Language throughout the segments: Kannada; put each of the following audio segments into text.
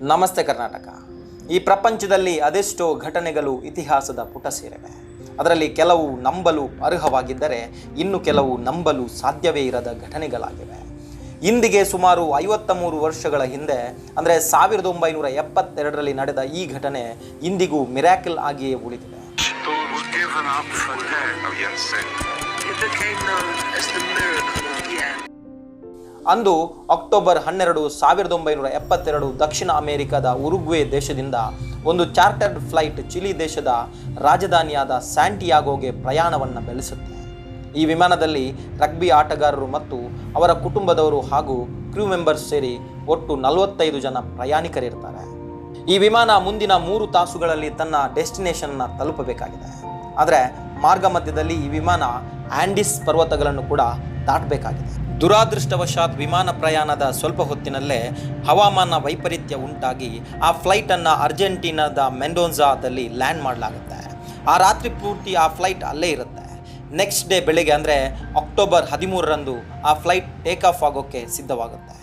ನಮಸ್ತೆ ಕರ್ನಾಟಕ. ಈ ಪ್ರಪಂಚದಲ್ಲಿ ಅದೆಷ್ಟೋ ಘಟನೆಗಳು ಇತಿಹಾಸದ ಪುಟ ಸೇರಿವೆ. ಅದರಲ್ಲಿ ಕೆಲವು ನಂಬಲು ಅರ್ಹವಾಗಿದ್ದರೆ ಇನ್ನು ಕೆಲವು ನಂಬಲು ಸಾಧ್ಯವೇ ಇರದ ಘಟನೆಗಳಾಗಿವೆ. ಇಂದಿಗೆ ಸುಮಾರು ಐವತ್ತ ಮೂರು ವರ್ಷಗಳ ಹಿಂದೆ ಅಂದರೆ ಸಾವಿರದ ಒಂಬೈನೂರ ಎಪ್ಪತ್ತೆರಡರಲ್ಲಿ ನಡೆದ ಈ ಘಟನೆ ಇಂದಿಗೂ ಮಿರಾಕಲ್ ಆಗಿಯೇ ಉಳಿದಿದೆ. ಅಂದು ಅಕ್ಟೋಬರ್ ಹನ್ನೆರಡು ಸಾವಿರದ ಒಂಬೈನೂರ ಎಪ್ಪತ್ತೆರಡು ದಕ್ಷಿಣ ಅಮೆರಿಕದ ಉರುಗ್ವೆ ದೇಶದಿಂದ ಒಂದು ಚಾರ್ಟರ್ಡ್ ಫ್ಲೈಟ್ ಚಿಲಿ ದೇಶದ ರಾಜಧಾನಿಯಾದ ಸ್ಯಾಂಟಿಯಾಗೋಗೆ ಪ್ರಯಾಣವನ್ನು ಬೆಳೆಸುತ್ತೆ. ಈ ವಿಮಾನದಲ್ಲಿ ರಗ್ಬಿ ಆಟಗಾರರು ಮತ್ತು ಅವರ ಕುಟುಂಬದವರು ಹಾಗೂ ಕ್ರೂ ಮೆಂಬರ್ಸ್ ಸೇರಿ ಒಟ್ಟು ನಲವತ್ತೈದು ಜನ ಪ್ರಯಾಣಿಕರಿರ್ತಾರೆ. ಈ ವಿಮಾನ ಮುಂದಿನ ಮೂರು ತಾಸುಗಳಲ್ಲಿ ತನ್ನ ಡೆಸ್ಟಿನೇಷನ್ನ ತಲುಪಬೇಕಾಗಿದೆ. ಆದರೆ ಮಾರ್ಗ ಮಧ್ಯದಲ್ಲಿ ಈ ವಿಮಾನ ಆಂಡಿಸ್ ಪರ್ವತಗಳನ್ನು ಕೂಡ ದಾಟಬೇಕಾಗಿದೆ. ದುರಾದೃಷ್ಟವಶಾತ್ ವಿಮಾನ ಪ್ರಯಾಣದ ಸ್ವಲ್ಪ ಹೊತ್ತಿನಲ್ಲೇ ಹವಾಮಾನ ವೈಪರೀತ್ಯ ಉಂಟಾಗಿ ಆ ಫ್ಲೈಟನ್ನು ಅರ್ಜೆಂಟೀನಾದ ಮೆಂಡೋನ್ಝಾದಲ್ಲಿ ಲ್ಯಾಂಡ್ ಮಾಡಲಾಗುತ್ತೆ. ಆ ರಾತ್ರಿ ಪೂರ್ತಿ ಆ ಫ್ಲೈಟ್ ಅಲ್ಲೇ ಇರುತ್ತೆ. ನೆಕ್ಸ್ಟ್ ಡೇ ಬೆಳಿಗ್ಗೆ ಅಂದರೆ ಅಕ್ಟೋಬರ್ ಹದಿಮೂರರಂದು ಆ ಫ್ಲೈಟ್ ಟೇಕ್ ಆಫ್ ಆಗೋಕ್ಕೆ ಸಿದ್ಧವಾಗುತ್ತೆ.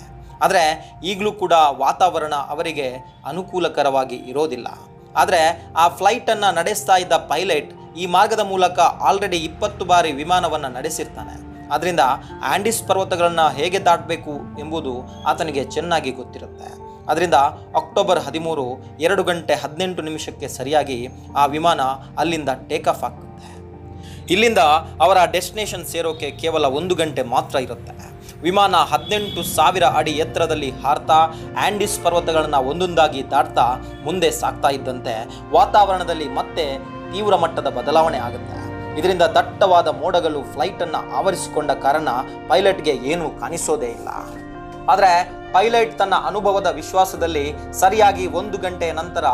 ಆದರೆ ಈಗಲೂ ಕೂಡ ವಾತಾವರಣ ಅವರಿಗೆ ಅನುಕೂಲಕರವಾಗಿ ಇರೋದಿಲ್ಲ. ಆದರೆ ಆ ಫ್ಲೈಟನ್ನು ನಡೆಸ್ತಾ ಇದ್ದ ಪೈಲಟ್ ಈ ಮಾರ್ಗದ ಮೂಲಕ ಆಲ್ರೆಡಿ ಇಪ್ಪತ್ತು ಬಾರಿ ವಿಮಾನವನ್ನು ನಡೆಸಿರ್ತಾನೆ. ಅದರಿಂದ ಆಂಡಿಸ್ ಪರ್ವತಗಳನ್ನು ಹೇಗೆ ದಾಟಬೇಕು ಎಂಬುದು ಆತನಿಗೆ ಚೆನ್ನಾಗಿ ಗೊತ್ತಿರುತ್ತೆ. ಅದರಿಂದ ಅಕ್ಟೋಬರ್ ಹದಿಮೂರು ಎರಡು ಗಂಟೆ ಹದಿನೆಂಟು ನಿಮಿಷಕ್ಕೆ ಸರಿಯಾಗಿ ಆ ವಿಮಾನ ಅಲ್ಲಿಂದ ಟೇಕ್ ಆಫ್ ಆಗುತ್ತೆ. ಇಲ್ಲಿಂದ ಅವರ ಡೆಸ್ಟಿನೇಷನ್ ಸೇರೋಕೆ ಕೇವಲ ಒಂದು ಗಂಟೆ ಮಾತ್ರ ಇರುತ್ತೆ. ವಿಮಾನ ಹದಿನೆಂಟು ಸಾವಿರ ಅಡಿ ಎತ್ತರದಲ್ಲಿ ಹಾರ್ತಾ ಆಂಡಿಸ್ ಪರ್ವತಗಳನ್ನು ಒಂದೊಂದಾಗಿ ದಾಟ್ತಾ ಮುಂದೆ ಸಾಗ್ತಾ ಇದ್ದಂತೆ ವಾತಾವರಣದಲ್ಲಿ ಮತ್ತೆ ತೀವ್ರ ಮಟ್ಟದ ಬದಲಾವಣೆ ಆಗುತ್ತೆ. ಇದರಿಂದ ದಟ್ಟವಾದ ಮೋಡಗಳು ಫ್ಲೈಟನ್ನು ಆವರಿಸಿಕೊಂಡ ಕಾರಣ ಪೈಲಟ್ಗೆ ಏನೂ ಕಾಣಿಸೋದೇ ಇಲ್ಲ. ಆದರೆ ಪೈಲಟ್ ತನ್ನ ಅನುಭವದ ವಿಶ್ವಾಸದಲ್ಲಿ ಸರಿಯಾಗಿ ಒಂದು ಗಂಟೆಯ ನಂತರ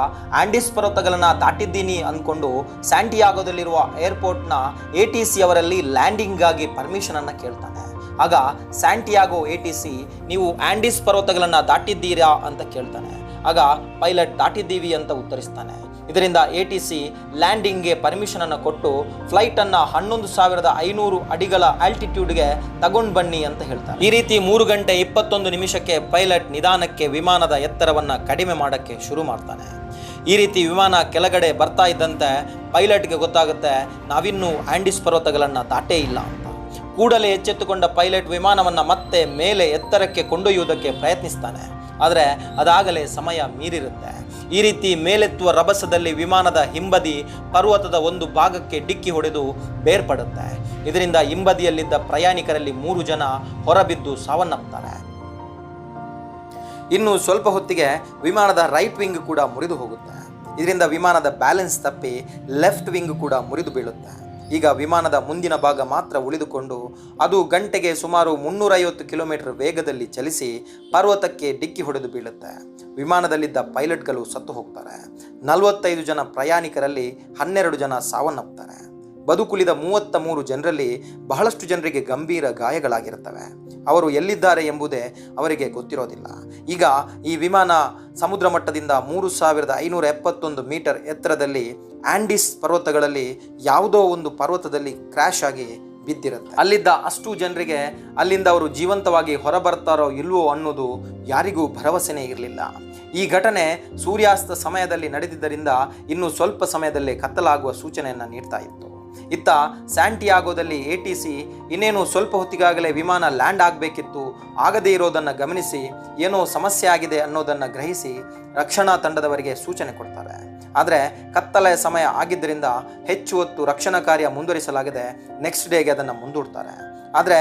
ಆಂಡಿಸ್ ಪರ್ವತಗಳನ್ನು ದಾಟಿದ್ದೀನಿ ಅಂದ್ಕೊಂಡು ಸ್ಯಾಂಟಿಯಾಗೋದಲ್ಲಿರುವ ಏರ್ಪೋರ್ಟ್ನ ಎ ಟಿ ಸಿ ಅವರಲ್ಲಿ ಲ್ಯಾಂಡಿಂಗ್ಗಾಗಿ ಪರ್ಮಿಷನನ್ನು ಕೇಳ್ತಾನೆ. ಆಗ ಸ್ಯಾಂಟಿಯಾಗೋ ಎ ಟಿ ಸಿ ನೀವು ಆಂಡಿಸ್ ಪರ್ವತಗಳನ್ನು ದಾಟಿದ್ದೀರಾ ಅಂತ ಕೇಳ್ತಾನೆ. ಆಗ ಪೈಲಟ್ ದಾಟಿದ್ದೀವಿ ಅಂತ ಉತ್ತರಿಸ್ತಾನೆ. ಇದರಿಂದ ಎ ಟಿ ಸಿ ಲ್ಯಾಂಡಿಂಗ್ಗೆ ಪರ್ಮಿಷನ್ ಅನ್ನು ಕೊಟ್ಟು ಫ್ಲೈಟನ್ನು ಹನ್ನೊಂದು ಸಾವಿರದ ಐನೂರು ಅಡಿಗಳ ಆಲ್ಟಿಟ್ಯೂಡ್ಗೆ ತಗೊಂಡು ಬನ್ನಿ ಅಂತ ಹೇಳ್ತಾರೆ. ಈ ರೀತಿ ಮೂರು ಗಂಟೆ ಇಪ್ಪತ್ತೊಂದು ನಿಮಿಷಕ್ಕೆ ಪೈಲಟ್ ನಿಧಾನಕ್ಕೆ ವಿಮಾನದ ಎತ್ತರವನ್ನು ಕಡಿಮೆ ಮಾಡೋಕ್ಕೆ ಶುರು ಮಾಡ್ತಾನೆ. ಈ ರೀತಿ ವಿಮಾನ ಕೆಳಗಡೆ ಬರ್ತಾ ಇದ್ದಂತೆ ಪೈಲಟ್ಗೆ ಗೊತ್ತಾಗುತ್ತೆ ನಾವಿನ್ನೂ ಆಂಡಿಸ್ ಪರ್ವತಗಳನ್ನು ದಾಟೇ ಇಲ್ಲ ಅಂತ. ಕೂಡಲೇ ಎಚ್ಚೆತ್ತುಕೊಂಡ ಪೈಲಟ್ ವಿಮಾನವನ್ನು ಮತ್ತೆ ಮೇಲೆ ಎತ್ತರಕ್ಕೆ ಕೊಂಡೊಯ್ಯುವುದಕ್ಕೆ ಪ್ರಯತ್ನಿಸ್ತಾನೆ. ಆದರೆ ಅದಾಗಲೇ ಸಮಯ ಮೀರಿರುತ್ತೆ. ಈ ರೀತಿ ಮೇಲೆತ್ತುವ ರಭಸದಲ್ಲಿ ವಿಮಾನದ ಹಿಂಬದಿ ಪರ್ವತದ ಒಂದು ಭಾಗಕ್ಕೆ ಡಿಕ್ಕಿ ಹೊಡೆದು ಬೇರ್ಪಡುತ್ತೆ. ಇದರಿಂದ ಹಿಂಬದಿಯಲ್ಲಿದ್ದ ಪ್ರಯಾಣಿಕರಲ್ಲಿ ಮೂರು ಜನ ಹೊರಬಿದ್ದು ಸಾವನ್ನಪ್ಪುತ್ತಾರೆ ಇನ್ನು ಸ್ವಲ್ಪ ಹೊತ್ತಿಗೆ ವಿಮಾನದ ರೈಟ್ ವಿಂಗ್ ಕೂಡ ಮುರಿದು ಹೋಗುತ್ತೆ. ಇದರಿಂದ ವಿಮಾನದ ಬ್ಯಾಲೆನ್ಸ್ ತಪ್ಪಿ ಲೆಫ್ಟ್ ವಿಂಗ್ ಕೂಡ ಮುರಿದು ಬೀಳುತ್ತೆ. ಈಗ ವಿಮಾನದ ಮುಂದಿನ ಭಾಗ ಮಾತ್ರ ಉಳಿದುಕೊಂಡು ಅದು ಗಂಟೆಗೆ ಸುಮಾರು ಮುನ್ನೂರೈವತ್ತು ಕಿಲೋಮೀಟರ್ ವೇಗದಲ್ಲಿ ಚಲಿಸಿ ಪರ್ವತಕ್ಕೆ ಡಿಕ್ಕಿ ಹೊಡೆದು ಬೀಳುತ್ತೆ. ವಿಮಾನದಲ್ಲಿದ್ದ ಪೈಲಟ್ಗಳು ಸತ್ತು ಹೋಗ್ತಾರೆ. ನಲವತ್ತೈದು ಜನ ಪ್ರಯಾಣಿಕರಲ್ಲಿ ಹನ್ನೆರಡು ಜನ ಸಾವನ್ನಪ್ತಾರೆ. ಬದುಕುಳಿದ ಮೂವತ್ತ ಮೂರು ಜನರಲ್ಲಿ ಬಹಳಷ್ಟು ಜನರಿಗೆ ಗಂಭೀರ ಗಾಯಗಳಾಗಿರುತ್ತವೆ. ಅವರು ಎಲ್ಲಿದ್ದಾರೆ ಎಂಬುದೇ ಅವರಿಗೆ ಗೊತ್ತಿರೋದಿಲ್ಲ. ಈಗ ಈ ವಿಮಾನ ಸಮುದ್ರ ಮಟ್ಟದಿಂದ ಮೂರು ಸಾವಿರದ ಐನೂರ ಎಪ್ಪತ್ತೊಂದು ಮೀಟರ್ ಎತ್ತರದಲ್ಲಿ ಆಂಡಿಸ್ ಪರ್ವತಗಳಲ್ಲಿ ಯಾವುದೋ ಒಂದು ಪರ್ವತದಲ್ಲಿ ಕ್ರ್ಯಾಶ್ ಆಗಿ ಬಿದ್ದಿರುತ್ತೆ. ಅಲ್ಲಿದ್ದ ಅಷ್ಟು ಜನರಿಗೆ ಅಲ್ಲಿಂದ ಅವರು ಜೀವಂತವಾಗಿ ಹೊರಬರ್ತಾರೋ ಇಲ್ವೋ ಅನ್ನೋದು ಯಾರಿಗೂ ಭರವಸೆನೇ ಇರಲಿಲ್ಲ. ಈ ಘಟನೆ ಸೂರ್ಯಾಸ್ತ ಸಮಯದಲ್ಲಿ ನಡೆದಿದ್ದರಿಂದ ಇನ್ನು ಸ್ವಲ್ಪ ಸಮಯದಲ್ಲೇ ಕತ್ತಲಾಗುವ ಸೂಚನೆಯನ್ನು ನೀಡ್ತಾ ಇತ್ತು. ಇತ್ತ ಸ್ಯಾಂಟಿಯಾಗೋದಲ್ಲಿ ಎ ಟಿ ಸಿ ಇನ್ನೇನು ಸ್ವಲ್ಪ ಹೊತ್ತಿಗಾಗಲೇ ವಿಮಾನ ಲ್ಯಾಂಡ್ ಆಗಬೇಕಿತ್ತು, ಆಗದೇ ಇರೋದನ್ನು ಗಮನಿಸಿ, ಏನೋ ಸಮಸ್ಯೆ ಆಗಿದೆ ಅನ್ನೋದನ್ನು ಗ್ರಹಿಸಿ ರಕ್ಷಣಾ ತಂಡದವರಿಗೆ ಸೂಚನೆ ಕೊಡ್ತಾರೆ. ಆದರೆ ಕತ್ತಲೆಯ ಸಮಯ ಆಗಿದ್ದರಿಂದ ಹೆಚ್ಚು ಹೊತ್ತು ರಕ್ಷಣಾ ಕಾರ್ಯ ಮುಂದುವರಿಸಲಾಗದೆ ನೆಕ್ಸ್ಟ್ ಡೇಗೆ ಅದನ್ನು ಮುಂದೂಡ್ತಾರೆ. ಆದರೆ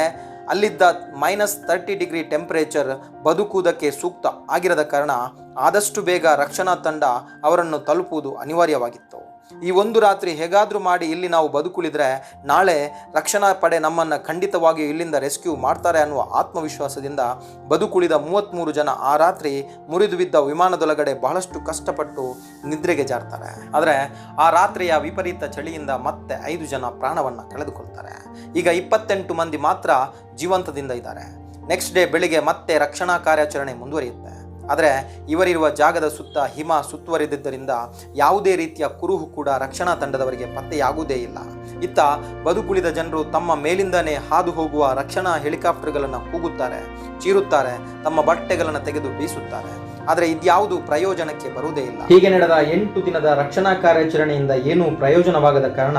ಅಲ್ಲಿದ್ದ ಮೈನಸ್ ತರ್ಟಿ ಡಿಗ್ರಿ ಟೆಂಪರೇಚರ್ ಬದುಕುವುದಕ್ಕೆ ಸೂಕ್ತ ಆಗಿರದ ಕಾರಣ ಆದಷ್ಟು ಬೇಗ ರಕ್ಷಣಾ ತಂಡ ಅವರನ್ನು ತಲುಪುವುದು ಅನಿವಾರ್ಯವಾಗಿತ್ತು. ಈ ಒಂದು ರಾತ್ರಿ ಹೇಗಾದರೂ ಮಾಡಿ ಇಲ್ಲಿ ನಾವು ಬದುಕುಳಿದ್ರೆ ನಾಳೆ ರಕ್ಷಣಾ ಪಡೆ ನಮ್ಮನ್ನು ಖಂಡಿತವಾಗಿಯೂ ಇಲ್ಲಿಂದ ರೆಸ್ಕ್ಯೂ ಮಾಡ್ತಾರೆ ಅನ್ನುವ ಆತ್ಮವಿಶ್ವಾಸದಿಂದ ಬದುಕುಳಿದ ಮೂವತ್ತ್ಮೂರು ಜನ ಆ ರಾತ್ರಿ ಮುರಿದು ಬಿದ್ದ ವಿಮಾನದೊಳಗಡೆ ಬಹಳಷ್ಟು ಕಷ್ಟಪಟ್ಟು ನಿದ್ರೆಗೆ ಜಾರ್ತಾರೆ. ಆದರೆ ಆ ರಾತ್ರಿಯ ವಿಪರೀತ ಚಳಿಯಿಂದ ಮತ್ತೆ ಐದು ಜನ ಪ್ರಾಣವನ್ನು ಕಳೆದುಕೊಳ್ತಾರೆ. ಈಗ ಇಪ್ಪತ್ತೆಂಟು ಮಂದಿ ಮಾತ್ರ ಜೀವಂತದಿಂದ ಇದ್ದಾರೆ. ನೆಕ್ಸ್ಟ್ ಡೇ ಬೆಳಿಗ್ಗೆ ಮತ್ತೆ ರಕ್ಷಣಾ ಕಾರ್ಯಾಚರಣೆ ಮುಂದುವರಿಯುತ್ತೆ. ಆದರೆ ಇವರಿರುವ ಜಾಗದ ಸುತ್ತ ಹಿಮ ಸುತ್ತುವರಿದಿದ್ದರಿಂದ ಯಾವುದೇ ರೀತಿಯ ಕುರುಹು ಕೂಡ ರಕ್ಷಣಾ ತಂಡದವರಿಗೆ ಪತ್ತೆಯಾಗುವುದೇ ಇಲ್ಲ. ಇತ್ತ ಬದುಕುಳಿದ ಜನರು ತಮ್ಮ ಮೇಲಿಂದನೇ ಹಾದು ಹೋಗುವ ರಕ್ಷಣಾ ಹೆಲಿಕಾಪ್ಟರ್ಗಳನ್ನು ಕೂಗುತ್ತಾರೆ, ಚೀರುತ್ತಾರೆ, ತಮ್ಮ ಬಟ್ಟೆಗಳನ್ನು ತೆಗೆದು ಬೀಸುತ್ತಾರೆ. ಆದರೆ ಇದ್ಯಾವುದು ಪ್ರಯೋಜನಕ್ಕೆ ಬರುವುದೇ ಇಲ್ಲ. ಹೀಗೆ ನಡೆದ ಎಂಟು ದಿನದ ರಕ್ಷಣಾ ಕಾರ್ಯಾಚರಣೆಯಿಂದ ಏನೂ ಪ್ರಯೋಜನವಾಗದ ಕಾರಣ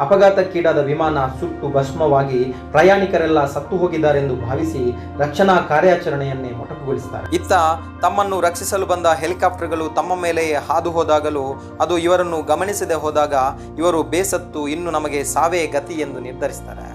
ಅಪಘಾತಕ್ಕೀಡಾದ ವಿಮಾನ ಸುಟ್ಟು ಭಸ್ಮವಾಗಿ ಪ್ರಯಾಣಿಕರೆಲ್ಲ ಸತ್ತು ಹೋಗಿದ್ದಾರೆಂದು ಭಾವಿಸಿ ರಕ್ಷಣಾ ಕಾರ್ಯಾಚರಣೆಯನ್ನೇ ಮೊಟಕುಗೊಳಿಸುತ್ತಾರೆ ಇತ್ತ ತಮ್ಮನ್ನು ರಕ್ಷಿಸಲು ಬಂದ ಹೆಲಿಕಾಪ್ಟರ್ಗಳು ತಮ್ಮ ಮೇಲೆಯೇ ಹಾದು ಹೋದಾಗಲೂ ಅದು ಇವರನ್ನು ಗಮನಿಸದೆ ಹೋದಾಗ ಇವರು ಬೇಸತ್ತು ಇನ್ನು ನಮಗೆ ಸಾವೇ ಗತಿ ಎಂದು ನಿರ್ಧರಿಸ್ತಾರೆ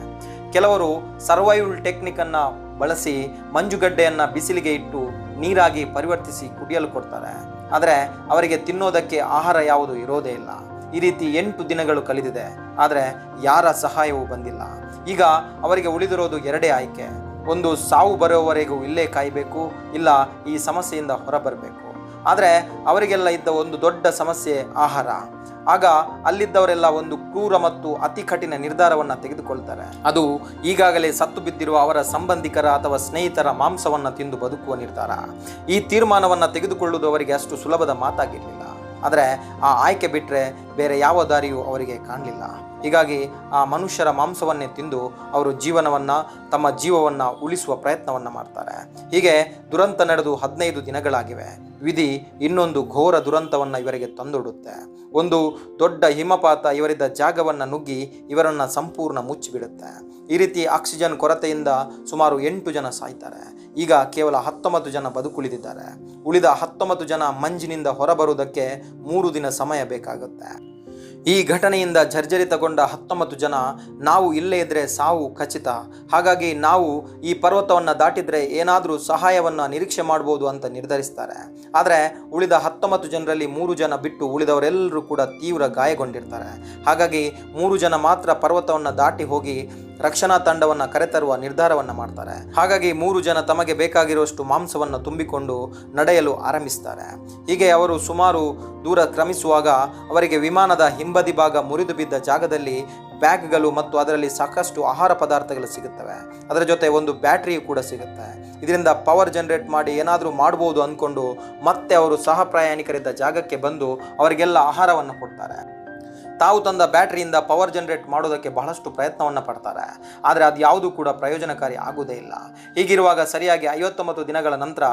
ಕೆಲವರು ಸರ್ವೈವಲ್ ಟೆಕ್ನಿಕ್ ಅನ್ನ ಬಳಸಿ ಮಂಜುಗಡ್ಡೆಯನ್ನ ಬಿಸಿಲಿಗೆ ಇಟ್ಟು ನೀರಾಗಿ ಪರಿವರ್ತಿಸಿ ಕುಡಿಯಲು ಕೊಡ್ತಾರೆ. ಆದರೆ ಅವರಿಗೆ ತಿನ್ನೋದಕ್ಕೆ ಆಹಾರ ಯಾವುದು ಇರೋದೇ ಇಲ್ಲ. ಈ ರೀತಿ ಎಂಟು ದಿನಗಳು ಕಳೆದಿದೆ. ಆದರೆ ಯಾರ ಸಹಾಯವೂ ಬಂದಿಲ್ಲ. ಈಗ ಅವರಿಗೆ ಉಳಿದಿರೋದು ಎರಡೇ ಆಯ್ಕೆ. ಒಂದು ಸಾವು ಬರೋವರೆಗೂ ಇಲ್ಲೇ ಕಾಯಬೇಕು, ಇಲ್ಲ ಈ ಸಮಸ್ಯೆಯಿಂದ ಹೊರಬರಬೇಕು. ಆದರೆ ಅವರಿಗೆಲ್ಲ ಇದ್ದ ಒಂದು ದೊಡ್ಡ ಸಮಸ್ಯೆ ಆಹಾರ. ಆಗ ಅಲ್ಲಿದ್ದವರೆಲ್ಲ ಒಂದು ಕ್ರೂರ ಮತ್ತು ಅತಿ ಕಠಿಣ ನಿರ್ಧಾರವನ್ನು ತೆಗೆದುಕೊಳ್ತಾರೆ. ಅದು ಈಗಾಗಲೇ ಸತ್ತು ಬಿದ್ದಿರುವ ಅವರ ಸಂಬಂಧಿಕರ ಅಥವಾ ಸ್ನೇಹಿತರ ಮಾಂಸವನ್ನು ತಿಂದು ಬದುಕುವ ನಿರ್ಧಾರ. ಈ ತೀರ್ಮಾನವನ್ನು ತೆಗೆದುಕೊಳ್ಳುವುದು ಅವರಿಗೆ ಅಷ್ಟು ಸುಲಭದ ಮಾತಾಗಿರಲಿಲ್ಲ. ಆದರೆ ಆ ಆಯ್ಕೆ ಬಿಟ್ಟರೆ ಬೇರೆ ಯಾವ ದಾರಿಯೂ ಅವರಿಗೆ ಕಾಣಲಿಲ್ಲ. ಹೀಗಾಗಿ ಆ ಮನುಷ್ಯರ ಮಾಂಸವನ್ನೇ ತಿಂದು ಅವರು ಜೀವನವನ್ನು, ತಮ್ಮ ಜೀವವನ್ನು ಉಳಿಸುವ ಪ್ರಯತ್ನವನ್ನು ಮಾಡ್ತಾರೆ. ಹೀಗೆ ದುರಂತ ನಡೆದು ಹದಿನೈದು ದಿನಗಳಾಗಿವೆ. ವಿಧಿ ಇನ್ನೊಂದು ಘೋರ ದುರಂತವನ್ನು ಇವರಿಗೆ ತಂದೊಡುತ್ತೆ ಒಂದು ದೊಡ್ಡ ಹಿಮಪಾತ ಇವರಿದ್ದ ಜಾಗವನ್ನು ನುಗ್ಗಿ ಇವರನ್ನು ಸಂಪೂರ್ಣ ಮುಚ್ಚಿಬಿಡುತ್ತೆ. ಈ ರೀತಿ ಆಕ್ಸಿಜನ್ ಕೊರತೆಯಿಂದ ಸುಮಾರು ಎಂಟು ಜನ ಸಾಯ್ತಾರೆ. ಈಗ ಕೇವಲ ಹತ್ತೊಂಬತ್ತು ಜನ ಬದುಕುಳಿದಿದ್ದಾರೆ. ಉಳಿದ ಹತ್ತೊಂಬತ್ತು ಜನ ಮಂಜಿನಿಂದ ಹೊರಬರುವುದಕ್ಕೆ ಮೂರು ದಿನ ಸಮಯ ಬೇಕಾಗುತ್ತೆ. ಈ ಘಟನೆಯಿಂದ ಜರ್ಜರಿತಗೊಂಡ ಹತ್ತೊಂಬತ್ತು ಜನ ನಾವು ಇಲ್ಲೇ ಇದ್ರೆ ಸಾವು ಖಚಿತ. ಹಾಗಾಗಿ ನಾವು ಈ ಪರ್ವತವನ್ನು ದಾಟಿದರೆ ಏನಾದರೂ ಸಹಾಯವನ್ನು ನಿರೀಕ್ಷೆ ಮಾಡ್ಬೋದು ಅಂತ ನಿರ್ಧರಿಸ್ತಾರೆ. ಆದರೆ ಉಳಿದ ಹತ್ತೊಂಬತ್ತು ಜನರಲ್ಲಿ ಮೂರು ಜನ ಬಿಟ್ಟು ಉಳಿದವರೆಲ್ಲರೂ ಕೂಡ ತೀವ್ರ ಗಾಯಗೊಂಡಿರ್ತಾರೆ. ಹಾಗಾಗಿ ಮೂರು ಜನ ಮಾತ್ರ ಪರ್ವತವನ್ನು ದಾಟಿ ಹೋಗಿ ರಕ್ಷಣಾ ತಂಡವನ್ನು ಕರೆತರುವ ನಿರ್ಧಾರವನ್ನು ಮಾಡ್ತಾರೆ. ಹಾಗಾಗಿ ಮೂರು ಜನ ತಮಗೆ ಬೇಕಾಗಿರುವಷ್ಟು ಮಾಂಸವನ್ನು ತುಂಬಿಕೊಂಡು ನಡೆಯಲು ಆರಂಭಿಸ್ತಾರೆ. ಹೀಗೆ ಅವರು ಸುಮಾರು ದೂರ ಕ್ರಮಿಸುವಾಗ ಅವರಿಗೆ ವಿಮಾನದ ಹಿಂಬದಿ ಭಾಗ ಮುರಿದು ಬಿದ್ದ ಜಾಗದಲ್ಲಿ ಬ್ಯಾಗ್ಗಳು ಮತ್ತು ಅದರಲ್ಲಿ ಸಾಕಷ್ಟು ಆಹಾರ ಪದಾರ್ಥಗಳು ಸಿಗುತ್ತವೆ. ಅದರ ಜೊತೆ ಒಂದು ಬ್ಯಾಟ್ರಿಯು ಕೂಡ ಸಿಗುತ್ತೆ. ಇದರಿಂದ ಪವರ್ ಜನರೇಟ್ ಮಾಡಿ ಏನಾದರೂ ಮಾಡ್ಬೋದು ಅಂದ್ಕೊಂಡು ಮತ್ತೆ ಅವರು ಸಹ ಪ್ರಯಾಣಿಕರಿದ್ದ ಜಾಗಕ್ಕೆ ಬಂದು ಅವರಿಗೆಲ್ಲ ಆಹಾರವನ್ನು ಕೊಡ್ತಾರೆ. ತಾವು ತಂದ ಬ್ಯಾಟ್ರಿಯಿಂದ ಪವರ್ ಜನರೇಟ್ ಮಾಡೋದಕ್ಕೆ ಬಹಳಷ್ಟು ಪ್ರಯತ್ನವನ್ನು ಪಡ್ತಾರೆ. ಆದರೆ ಅದು ಯಾವುದೂ ಕೂಡ ಪ್ರಯೋಜನಕಾರಿ ಆಗುವುದೇ ಇಲ್ಲ. ಹೀಗಿರುವಾಗ ಸರಿಯಾಗಿ ಐವತ್ತೊಂಬತ್ತು ದಿನಗಳ ನಂತರ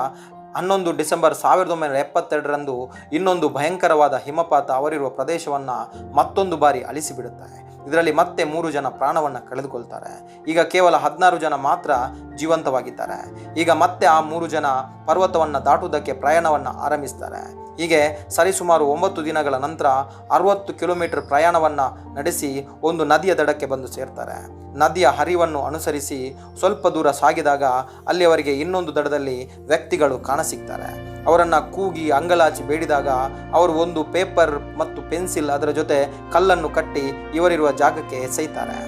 ಹನ್ನೊಂದು ಡಿಸೆಂಬರ್ ಸಾವಿರದ ಒಂಬೈನೂರ ಎಪ್ಪತ್ತೆರಡರಂದು ಇನ್ನೊಂದು ಭಯಂಕರವಾದ ಹಿಮಪಾತ ಅವರಿರುವ ಪ್ರದೇಶವನ್ನು ಮತ್ತೊಂದು ಬಾರಿ ಅಳಿಸಿಬಿಡುತ್ತೆ. ಇದರಲ್ಲಿ ಮತ್ತೆ ಮೂರು ಜನ ಪ್ರಾಣವನ್ನು ಕಳೆದುಕೊಳ್ತಾರೆ. ಈಗ ಕೇವಲ ಹದಿನಾರು ಜನ ಮಾತ್ರ ಜೀವಂತವಾಗಿದ್ದಾರೆ. ಈಗ ಮತ್ತೆ ಆ ಮೂರು ಜನ ಪರ್ವತವನ್ನು ದಾಟುವುದಕ್ಕೆ ಪ್ರಯಾಣವನ್ನು ಆರಂಭಿಸ್ತಾರೆ. ಹೀಗೆ ಸರಿಸುಮಾರು ಒಂಬತ್ತು ದಿನಗಳ ನಂತರ ಅರವತ್ತು ಕಿಲೋಮೀಟರ್ ಪ್ರಯಾಣವನ್ನು ನಡೆಸಿ ಒಂದು ನದಿಯ ದಡಕ್ಕೆ ಬಂದು ಸೇರ್ತಾರೆ. ನದಿಯ ಹರಿವನ್ನು ಅನುಸರಿಸಿ ಸ್ವಲ್ಪ ದೂರ ಸಾಗಿದಾಗ ಅಲ್ಲಿ ಅವರಿಗೆ ಇನ್ನೊಂದು ದಡದಲ್ಲಿ ವ್ಯಕ್ತಿಗಳು ಕಾಣಸಿಗ್ತಾರೆ. ಅವರನ್ನು ಕೂಗಿ ಅಂಗಲಾಚಿ ಬೇಡಿದಾಗ ಅವರು ಒಂದು ಪೇಪರ್ ಮತ್ತು ಪೆನ್ಸಿಲ್ ಅದರ ಜೊತೆ ಕಲ್ಲನ್ನು ಕಟ್ಟಿ ಇವರಿರುವ ಜಾಗಕ್ಕೆ ಎಸೆಯುತ್ತಾರೆ.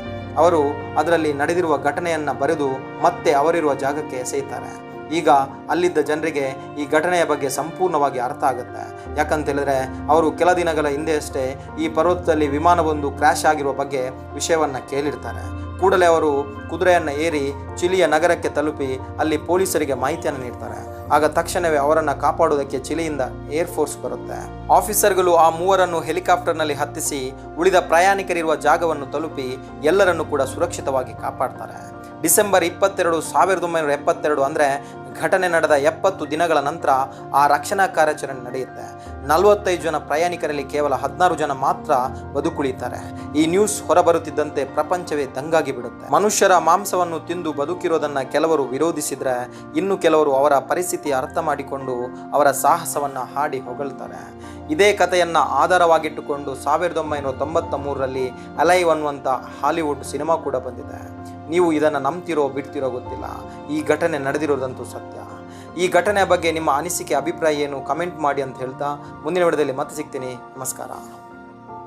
ಅವರು ಅದರಲ್ಲಿ ನಡೆದಿರುವ ಘಟನೆಯನ್ನು ಬರೆದು ಮತ್ತೆ ಅವರಿರುವ ಜಾಗಕ್ಕೆ ಎಸೆಯುತ್ತಾರೆ. ಈಗ ಅಲ್ಲಿದ್ದ ಜನರಿಗೆ ಈ ಘಟನೆಯ ಬಗ್ಗೆ ಸಂಪೂರ್ಣವಾಗಿ ಅರ್ಥ ಆಗುತ್ತೆ. ಯಾಕಂತ ಹೇಳಿದ್ರೆ ಅವರು ಕೆಲ ದಿನಗಳ ಹಿಂದೆಯಷ್ಟೇ ಈ ಪರ್ವತದಲ್ಲಿ ವಿಮಾನವೊಂದು ಕ್ರ್ಯಾಶ್ ಆಗಿರುವ ಬಗ್ಗೆ ವಿಷಯವನ್ನು ಕೇಳಿರ್ತಾರೆ. ಕೂಡಲೇ ಅವರು ಕುದುರೆಯನ್ನು ಏರಿ ಚಿಲಿಯ ನಗರಕ್ಕೆ ತಲುಪಿ ಅಲ್ಲಿ ಪೊಲೀಸರಿಗೆ ಮಾಹಿತಿಯನ್ನು ನೀಡ್ತಾರೆ. ಆಗ ತಕ್ಷಣವೇ ಅವರನ್ನು ಕಾಪಾಡುವುದಕ್ಕೆ ಚಿಲಿಯಿಂದ ಏರ್ ಫೋರ್ಸ್ ಬರುತ್ತೆ. ಆಫೀಸರ್ಗಳು ಆ ಮೂವರನ್ನು ಹೆಲಿಕಾಪ್ಟರ್ನಲ್ಲಿ ಹತ್ತಿಸಿ ಉಳಿದ ಪ್ರಯಾಣಿಕರಿರುವ ಜಾಗವನ್ನು ತಲುಪಿ ಎಲ್ಲರನ್ನು ಕೂಡ ಸುರಕ್ಷಿತವಾಗಿ ಕಾಪಾಡ್ತಾರೆ. ಡಿಸೆಂಬರ್ ಇಪ್ಪತ್ತೆರಡು, ಸಾವಿರದ ಒಂಬೈನೂರ ಎಪ್ಪತ್ತೆರಡು ಅಂದರೆ ಘಟನೆ ನಡೆದ ಎಪ್ಪತ್ತು ದಿನಗಳ ನಂತರ ಆ ರಕ್ಷಣಾ ಕಾರ್ಯಾಚರಣೆ ನಡೆಯುತ್ತೆ. ನಲವತ್ತೈದು ಜನ ಪ್ರಯಾಣಿಕರಲ್ಲಿ ಕೇವಲ ಹದಿನಾರು ಜನ ಮಾತ್ರ ಬದುಕುಳಿತಾರೆ. ಈ ನ್ಯೂಸ್ ಹೊರಬರುತ್ತಿದ್ದಂತೆ ಪ್ರಪಂಚವೇ ದಂಗಾಗಿ ಬಿಡುತ್ತೆ. ಮನುಷ್ಯರ ಮಾಂಸವನ್ನು ತಿಂದು ಬದುಕಿರೋದನ್ನು ಕೆಲವರು ವಿರೋಧಿಸಿದರೆ ಇನ್ನು ಕೆಲವರು ಅವರ ಪರಿಸ್ಥಿತಿ ಅರ್ಥ ಮಾಡಿಕೊಂಡು ಅವರ ಸಾಹಸವನ್ನು ಹಾಡಿ ಹೊಗಳ್ತಾರೆ. ಇದೇ ಕಥೆಯನ್ನು ಆಧಾರವಾಗಿಟ್ಟುಕೊಂಡು ಸಾವಿರದ ಒಂಬೈನೂರ ತೊಂಬತ್ತ ಮೂರರಲ್ಲಿ ಅಲೈವ್ ಅನ್ನುವಂಥ ಹಾಲಿವುಡ್ ಸಿನಿಮಾ ಕೂಡ ಬಂದಿದೆ. ನೀವು ಇದನ್ನು ನಂಬ್ತಿರೋ ಬಿಡ್ತಿರೋ ಗೊತ್ತಿಲ್ಲ. ಈ ಘಟನೆ ನಡೆದಿರೋದಂತೂ ಸತ್ಯ. ಈ ಘಟನೆಯ ಬಗ್ಗೆ ನಿಮ್ಮ ಅನಿಸಿಕೆ, ಅಭಿಪ್ರಾಯ ಏನು? ಕಮೆಂಟ್ ಮಾಡಿ ಅಂತ ಹೇಳ್ತಾ ಮುಂದಿನ ವಿಡಿಯೋದಲ್ಲಿ ಮತ್ತೆ ಸಿಗ್ತೀನಿ. ನಮಸ್ಕಾರ.